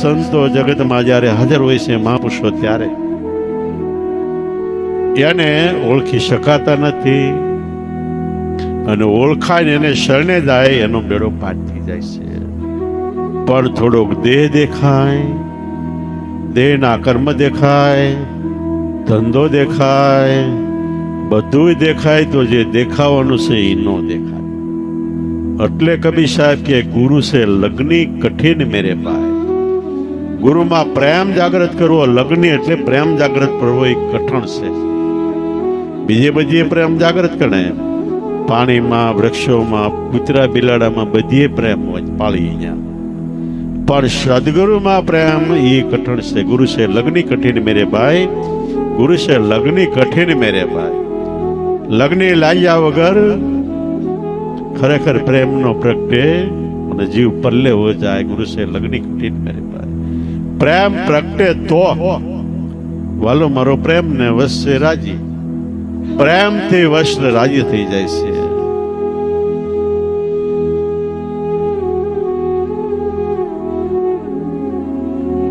સંતો જગતમાં જ્યારે હાજર હોય છે મહાપુરુષો ત્યારે. એને ઓળખી શકાતા નથી અને ઓળખાય એને શરણે જાય, એનો બેડો પાર થઈ જાય છે. પણ થોડોક દેહ દેખાય, દેહના કર્મ દેખાય, ધંધો દેખાય બધું દેખાય, તો જે દેખાવાનું છે એ ન દેખાય. એટલે કબીર સાહેબ કે ગુરુ છે, લગ્ની કઠિન મેરે ભાઈ ગુરુમાં પ્રેમ જાગૃત કરવો, લગ્ન એટલે પ્રેમ જાગૃત કરવો એ કઠણ છે. બીજે બધી પ્રેમ જાગૃત કરે પાણીમાં, વૃક્ષોમાં, કૂતરા બિલાડામાં બધીએ પ્રેમ હોય પાળી અહીંયા પણ સદગુરુમાં પ્રેમ એ કઠણ છે. ગુરુ છે લગ્ન કઠિન મેરે ભાઈ. ગુરુ છે લગ્ન કઠિન મેરે ભાઈ. લગ્ન લાગ્યા વગર ખરેખર પ્રેમનો પ્રગટે અને જીવ પલ્લે હો જાય, ગુરુ સે લગ્ની કઠિન મેરે ભાઈ પ્રેમ પ્રગટે તો. વાલો, મારો પ્રેમ ને વશ રાજી. પ્રેમથી વશ રાજી થઈ જાય છે.